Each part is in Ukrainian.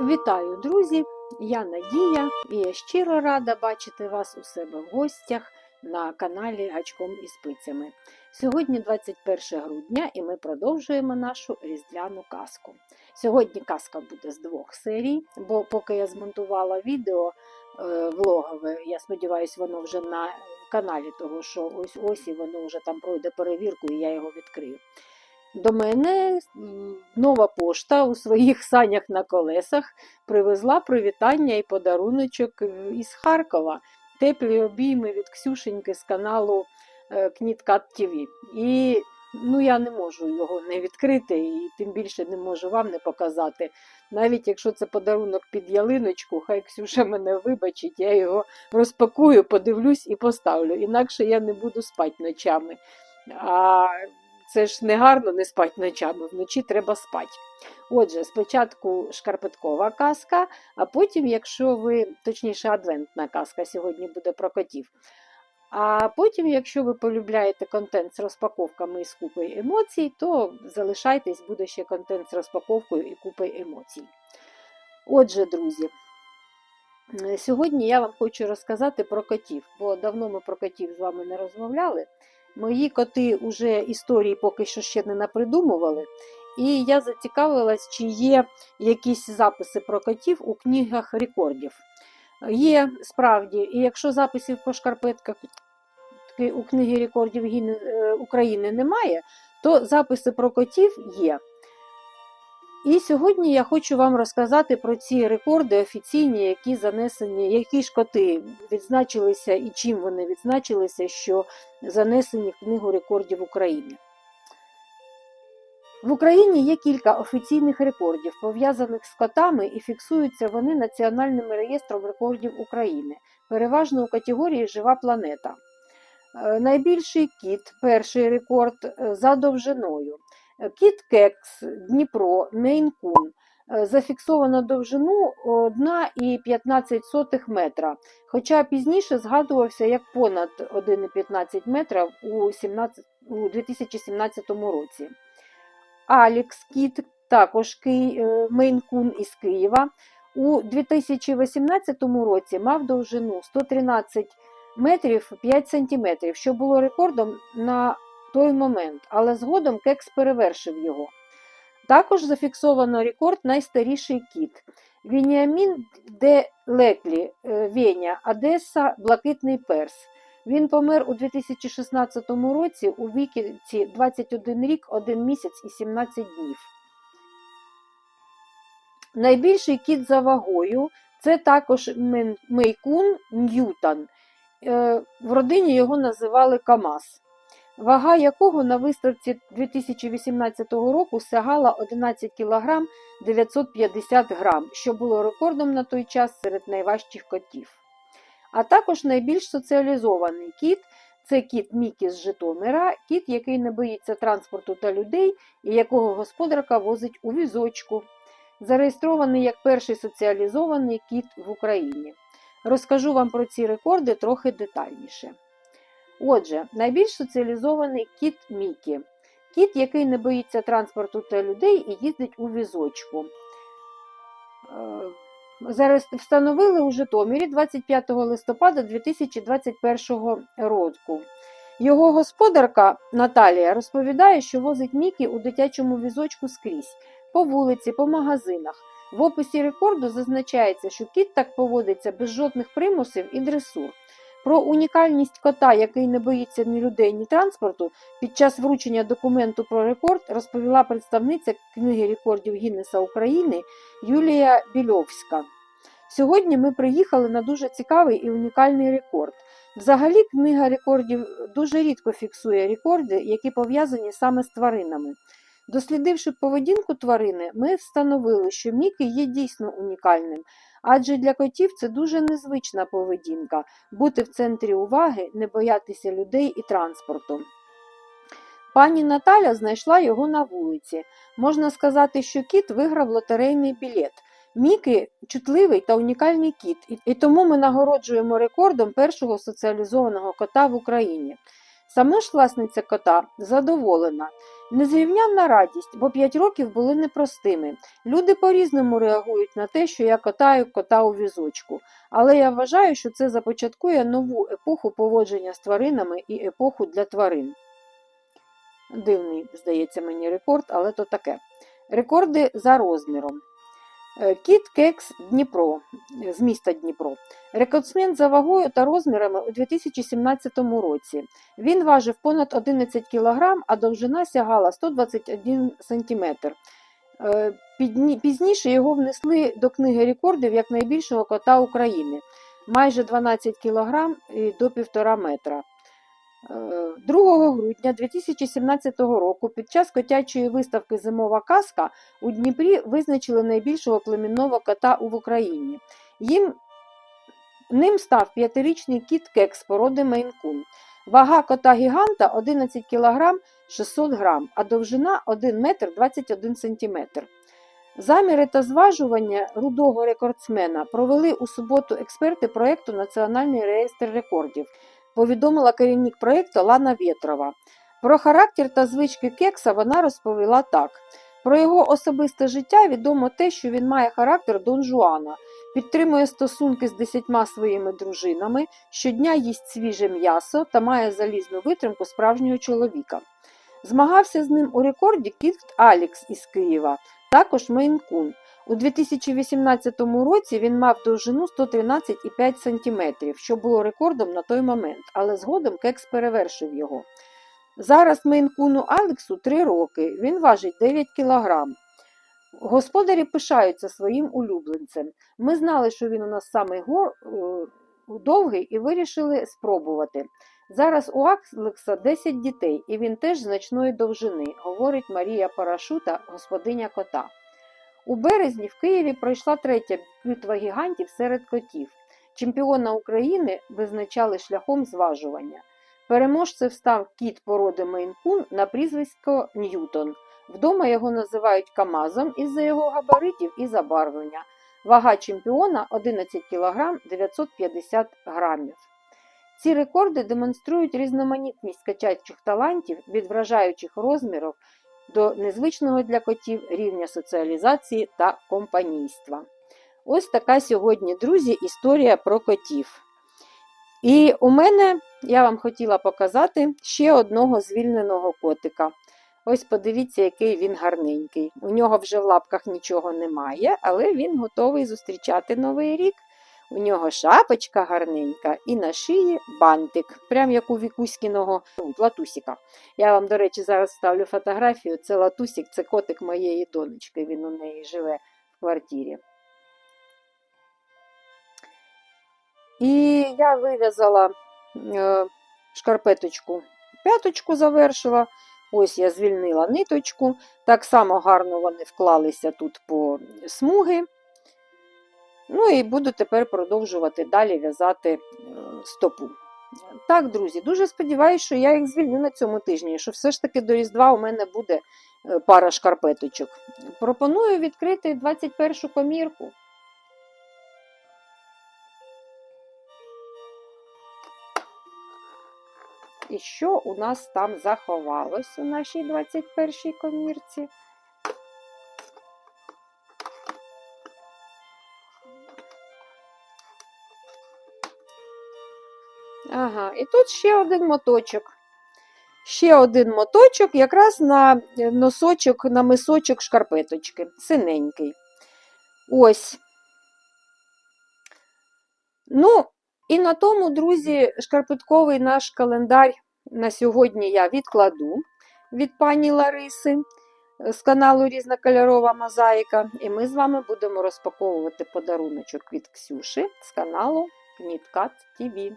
Вітаю, друзі! Я Надія і я щиро рада бачити вас у себе в гостях на каналі Гачком і спицями. Сьогодні 21 грудня і ми продовжуємо нашу різдвяну казку. Сьогодні казка буде з двох серій, бо поки я змонтувала відео е, влогове, я сподіваюся, воно вже на каналі, того що ось ось і воно вже там пройде перевірку і я його відкрию. До мене нова пошта у своїх санях на колесах привезла привітання і подаруночок е, із Харкова. Теплі обійми від Ксюшеньки з каналу е, Кніткат ТВ. І ну, я не можу його не відкрити, і тим більше не можу вам не показати. Навіть якщо це подарунок під ялиночку, хай Ксюша мене вибачить, я його розпакую, подивлюсь і поставлю. Інакше я не буду спати ночами. А це ж не гарно не спати ночами, вночі треба спати. Отже, спочатку шкарпеткова казка, а потім, якщо ви, точніше, адвентна казка сьогодні буде про котів. А потім, якщо ви полюбляєте контент з розпаковками і з купою емоцій, то залишайтесь, буде ще контент з розпаковкою і купою емоцій. Отже, друзі, сьогодні я вам хочу розказати про котів, бо давно ми про котів з вами не розмовляли. Мої коти вже історії поки що ще не напридумували. І я зацікавилась, чи є якісь записи про котів у книгах рекордів. Є справді, і якщо записів про шкарпетках у книгі рекордів е, України немає, то записи про котів є. І сьогодні я хочу вам розказати про ці рекорди офіційні, які занесені, які ж коти відзначилися і чим вони відзначилися, що занесені в книгу рекордів України. В Україні є кілька офіційних рекордів, пов'язаних з котами, і фіксуються вони Національним реєстром рекордів України, переважно у категорії Жива планета. Е, Найбільший кіт, перший рекорд е, за довжиною. Кіт Кекс, Дніпро, Мейн-Кун. Е, Зафіксовано довжину 1,15 метра, хоча пізніше згадувався як понад 1,15 метра у 2017 році. Алікс Кіт, також е, із Києва, у 2018 році мав довжину 113 метрів 5 сантиметрів, що було рекордом на той момент, але згодом Кекс перевершив його. Також зафіксовано рекорд найстаріший кіт. Вініамін де Леклі, е, Веня, Одеса, Блакитний Перс. Він помер у 2016 році у віці 21 рік, 1 місяць і 17 днів. Найбільший кіт за вагою це також Мейкун Ньютон. Е, В родині його називали Камаз, вага якого на виставці 2018 року сягала 11 кг 950 грам, що було рекордом на той час серед найважчих котів. А також найбільш соціалізований кіт це кіт Мікі з Житомира, кіт, який не боїться транспорту та людей, і якого господарка возить у візочку. Зареєстрований як перший соціалізований кіт в Україні. Розкажу вам про ці рекорди трохи детальніше. Отже, найбільш соціалізований кіт Мікі. Кіт, який не боїться транспорту та людей і їздить у візочку. Е, Зараз встановили у Житомирі 25 листопада 2021 року. Його господарка Наталія розповідає, що возить Мікі у дитячому візочку скрізь, по вулиці, по магазинах. В описі рекорду зазначається, що кіт так поводиться без жодних примусів і дресур. Про унікальність кота, який не боїться ні людей, ні транспорту, під час вручення документу про рекорд розповіла представниця книги рекордів Гіннеса України Юлія Більовська. Сьогодні ми приїхали на дуже цікавий і унікальний рекорд. Взагалі, книга рекордів дуже рідко фіксує рекорди, які пов'язані саме з тваринами. Дослідивши поведінку тварини, ми встановили, що Мікі є дійсно унікальним, адже для котів це дуже незвична поведінка бути в центрі уваги, не боятися людей і транспорту. Пані Наталя знайшла його на вулиці. Можна сказати, що кіт виграв лотерейний білет. Мікі чутливий та унікальний кіт, і тому ми нагороджуємо рекордом першого соціалізованого кота в Україні. Сама ж власниця кота задоволена. Незрівнянна радість, бо 5 років були непростими. Люди по-різному реагують на те, що я катаю кота у візочку. Але я вважаю, що це започаткує нову епоху поводження з тваринами і епоху для тварин. Дивний, здається мені, рекорд, але то таке. Рекорди за розміром. Е, Кіт Кекс Дніпро е, з міста Дніпро. Рекордсмен за вагою та розмірами у 2017 році. Він важив понад 11 кг, а довжина сягала 121 см. Е, Пізніше його внесли до книги рекордів як найбільшого кота України. Майже 12 кг до 1,5 метра. Е, 2 грудня 2017 року під час котячої виставки Зимова казка у Дніпрі визначили найбільшого племінного кота в Україні. Їм, ним став п'ятирічний кіт кекс породи Мейнкун. Вага кота гіганта 11 кг 600 г, а довжина 1 метр 21 см. Заміри та зважування рудого рекордсмена провели у суботу експерти проєкту Національний реєстр рекордів, повідомила керівник проєкту Лана Вєтрова. Про характер та звички кекса вона розповіла так. Про його особисте життя відомо те, що він має характер Дон Жуана, підтримує стосунки з десятьма своїми дружинами, щодня їсть свіже м'ясо та має залізну витримку справжнього чоловіка. Змагався з ним у рекорді кіт Алікс із Києва, також Мейн-кун. У 2018 році він мав довжину 113,5 см, що було рекордом на той момент, але згодом кекс перевершив його. Зараз Мейн-куну Алексу 3 роки, він важить 9 кг. Господарі пишаються своїм улюбленцем. Ми знали, що він у нас самий гор, е, довгий і вирішили спробувати. Зараз у Алекса 10 дітей, і він теж значної довжини, говорить Марія Парашута, господиня кота. У березні в Києві пройшла третя битва гігантів серед котів. Чемпіона України визначали шляхом зважування. Переможцем став кіт породи Мейн-кун на прізвисько Ньютон. Вдома його називають Камазом із-за його габаритів і забарвлення. Вага чемпіона 11 кг 950 грамів. Ці рекорди демонструють різноманітність качаючих талантів від вражаючих розмірів до незвичного для котів рівня соціалізації та компанійства. Ось така сьогодні, друзі, історія про котів. І у мене я вам хотіла показати ще одного звільненого котика. Ось подивіться, який він гарненький. У нього вже в лапках нічого немає, але він готовий зустрічати новий рік. У нього шапочка гарненька і на шиї бантик, прям як у Вікуськіного ну, латусіка. Я вам, до речі, зараз ставлю фотографію. Це латусік, це котик моєї донечки. Він у неї живе в квартирі. І я вив'язала е, шкарпеточку, п'яточку завершила. Ось я звільнила ниточку. Так само гарно вони вклалися тут по смуги. Ну і буду тепер продовжувати далі в'язати е, стопу. Так, друзі, дуже сподіваюся, що я їх звільню на цьому тижні, що все ж таки до Різдва у мене буде е, пара шкарпеточок. Пропоную відкрити 21 комірку. І що у нас там заховалось у нашій 21-й комірці? Ага, і тут ще один моточок. Ще один моточок, якраз на носочок, на мисочок шкарпеточки, синенький. Ось. Ну, і на тому, друзі, шкарпетковий наш календар на сьогодні я відкладу від пані Лариси з каналу Різнокольорова мозаїка. І ми з вами будемо розпаковувати подаруночок від Ксюші з каналу Кніткат ТВ.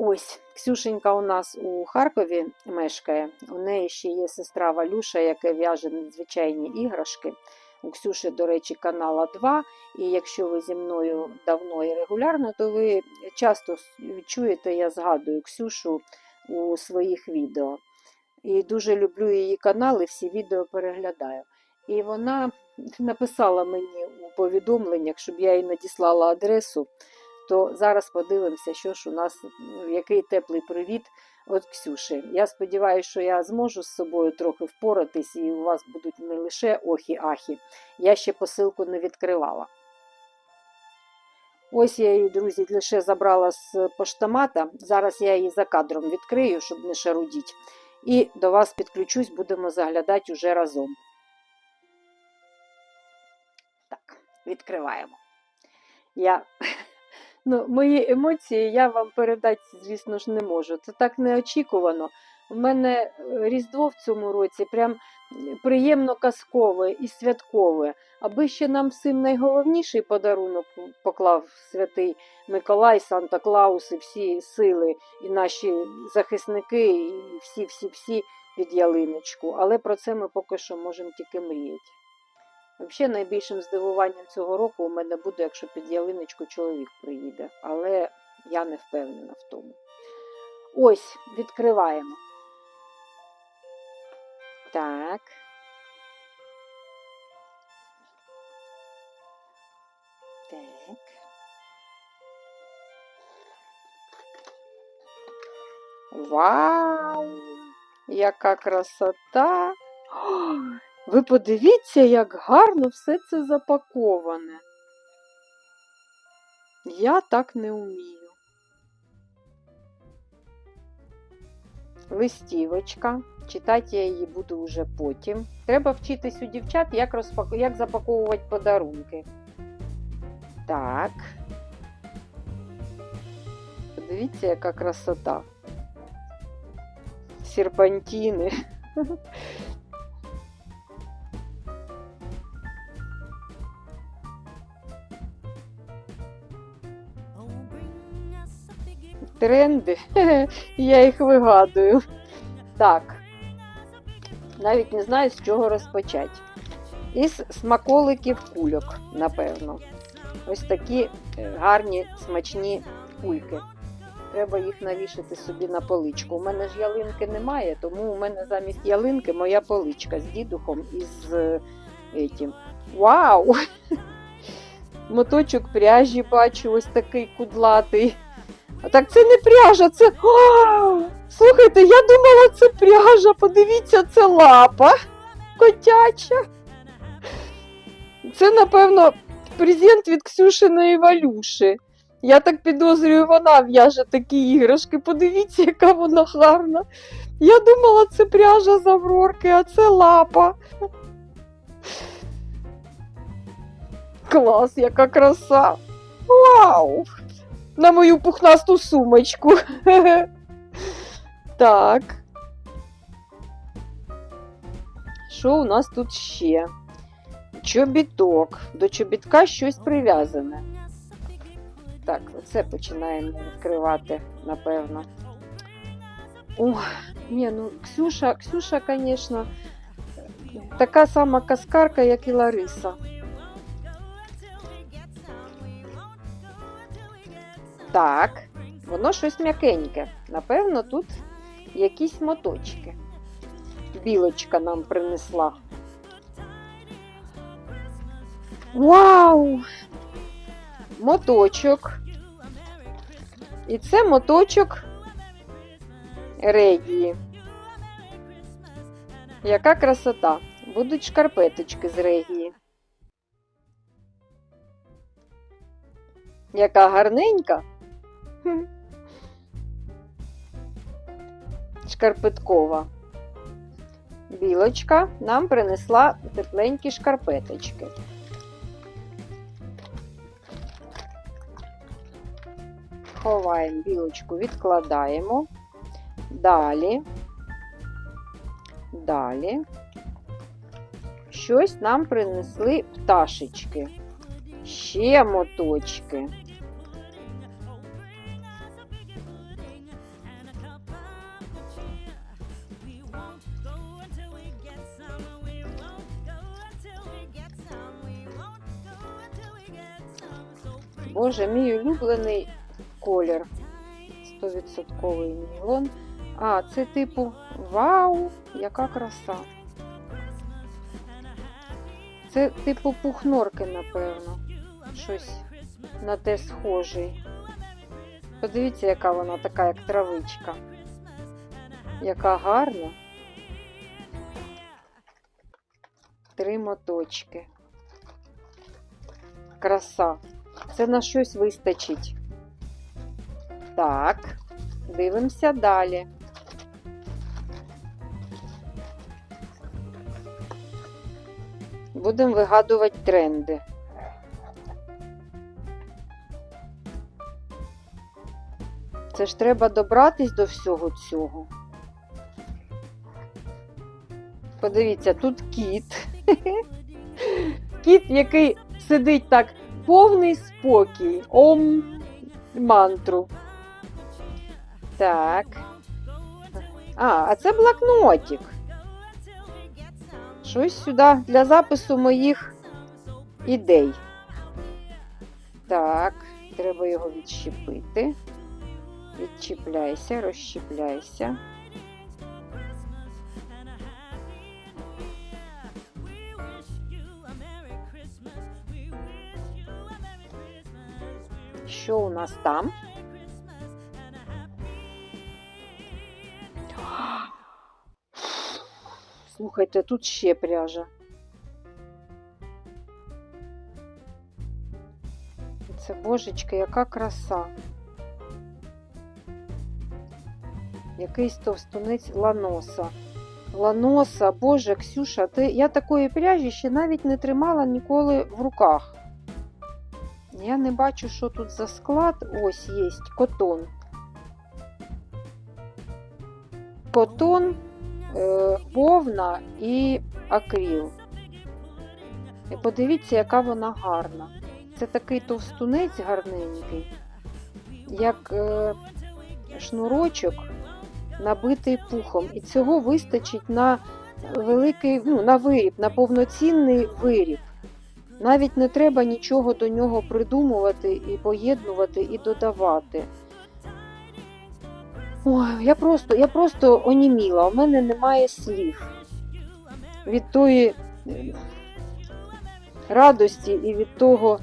Ось, Ксюшенька у нас у Харкові мешкає. У неї ще є сестра Валюша, яка в'яже надзвичайні іграшки. У Ксюші, до речі, канала 2. І якщо ви зі мною давно і регулярно, то ви часто чуєте, я згадую Ксюшу у своїх відео. І дуже люблю її канал і всі відео переглядаю. І вона написала мені у повідомленнях, щоб я їй надіслала адресу то зараз подивимося, що ж у нас, який теплий привіт від Ксюші. Я сподіваюся, що я зможу з собою трохи впоратись, і у вас будуть не лише охі-ахі. Я ще посилку не відкривала. Ось я її, друзі, лише забрала з поштомата. Зараз я її за кадром відкрию, щоб не шарудіть. І до вас підключусь, будемо заглядати уже разом. Так, відкриваємо. Я... Ну, мої емоції я вам передати, звісно ж, не можу. Це так неочікувано. У мене е, Різдво в цьому році прям приємно казкове і святкове. Аби ще нам всім найголовніший подарунок поклав святий Миколай, Санта Клаус і всі сили, і наші захисники, і всі-всі-всі під ялиночку. Але про це ми поки що можемо тільки мріяти. Взагалі, найбільшим здивуванням цього року у мене буде, якщо під ялиночку чоловік приїде, але я не впевнена в тому. Ось, відкриваємо. Так. Так. Вау! Яка красота! О, ви подивіться, як гарно все це запаковане. Я так не вмію. Листівочка. Читати я її буду вже потім. Треба вчитись у дівчат, як, розпак... як запаковувати подарунки. Так. Подивіться, яка красота. Серпантини. Тренди. Я їх вигадую. Так. Навіть не знаю, з чого розпочати. Із смаколиків кульок, напевно. Ось такі е, гарні смачні кульки. Треба їх навішати собі на поличку. У мене ж ялинки немає, тому у мене замість ялинки моя поличка з дідухом і з етім. Вау! Моточок пряжі бачу, ось такий кудлатий. Так це не пряжа, це. О, слухайте, я думала, це пряжа. Подивіться, це лапа котяча. Це, напевно, презент від Ксюшиної Валюші. Я так підозрюю, вона в'яже такі іграшки. Подивіться, яка вона гарна. Я думала, це пряжа з Аврорки, а це лапа. Клас, яка краса. Вау! На мою пухнасту сумочку. Так. Що у нас тут ще? Чобіток. До чобітка щось прив'язане. Так, оце починаємо відкривати, напевно. О, ні, ну Ксюша, Ксюша, звісно, така сама каскарка, як і Лариса. Так, воно щось м'якеньке. Напевно, тут якісь моточки. Білочка нам принесла. Вау! Моточок. І це моточок регії. Яка красота! Будуть шкарпеточки з регії. Яка гарненька. Шкарпеткова. Білочка нам принесла тепленькі шкарпеточки. Ховаємо білочку, відкладаємо. Далі. Далі. Щось нам принесли пташечки. Ще моточки. Боже, мій улюблений колір. 100% нейлон. А, це типу вау, яка краса. Це типу пухнорки, напевно. Щось на те схожий. Подивіться, яка вона така, як травичка. Яка гарна. Три моточки. Краса. Це на щось вистачить. Так, дивимося далі. Будемо вигадувати тренди. Це ж треба добратись до всього цього. Подивіться, тут кіт. Кіт, який сидить так, повний спокій. Ом мантру. Так. А, а це блокнотик. Щось сюди для запису моїх ідей. Так, треба його відщепити. Відчіпляйся, розщіпляйся. Нас там? Слухайте, тут ще пряжа. Це божечки, яка краса. Якийсь товстунець ланоса. Ланоса, боже, Ксюша, ти... я такої пряжі ще навіть не тримала ніколи в руках. Я не бачу, що тут за склад. Ось є котон. Котон, е, вовна і акріл. І подивіться, яка вона гарна. Це такий товстунець гарненький, як е, шнурочок, набитий пухом. І цього вистачить на великий, ну, на виріб, на повноцінний виріб. Навіть не треба нічого до нього придумувати і поєднувати і додавати. Ой, я просто, я просто оніміла, у мене немає слів від тої е, радості і від того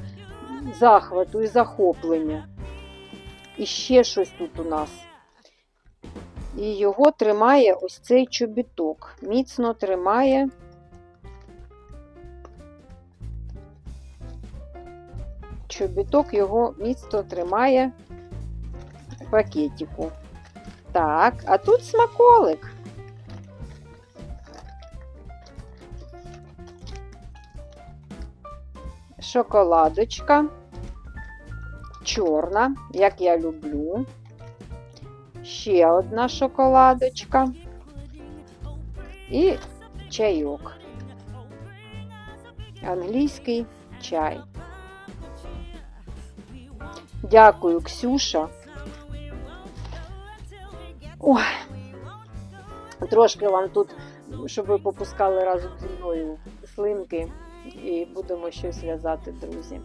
захвату і захоплення. І ще щось тут у нас. І його тримає ось цей чобіток. Міцно тримає. Чобіток його міцно тримає в пакетику. Так, а тут смаколик. Шоколадочка. Чорна, як я люблю. Ще одна шоколадочка. І чайок. Англійський чай. Дякую, Ксюша. Ой, трошки вам тут, щоб ви попускали разом зі мною слинки і будемо щось в'язати, друзі.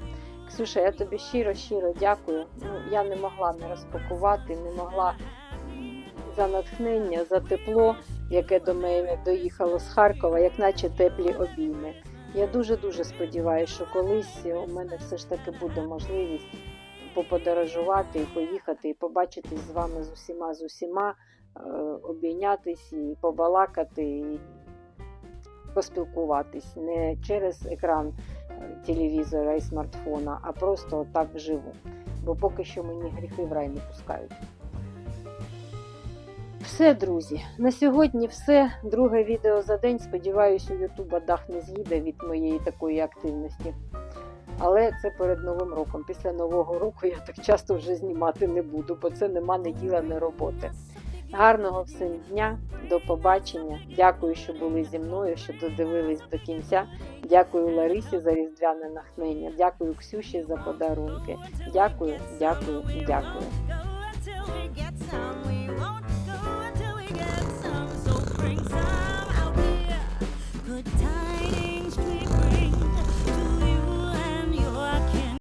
Ксюша, я тобі щиро-щиро дякую. Ну, я не могла не розпакувати, не могла за натхнення, за тепло, яке до мене доїхало з Харкова, як наче теплі обійми. Я дуже-дуже сподіваюся, що колись у мене все ж таки буде можливість поподорожувати і поїхати, і побачитись з вами з усіма, з усіма, е, обійнятись і побалакати, і поспілкуватись не через екран е, телевізора і смартфона, а просто так вживу. Бо поки що мені гріхи в рай не пускають. Все, друзі, на сьогодні все. Друге відео за день. Сподіваюся, у Ютуба дах не з'їде від моєї такої активності. Але це перед новим роком. Після нового року я так часто вже знімати не буду, бо це нема не діла, не роботи. Гарного всім дня, до побачення. Дякую, що були зі мною, що додивились до кінця. Дякую Ларисі за різдвяне нахнення. Дякую Ксюші за подарунки. Дякую, дякую, дякую.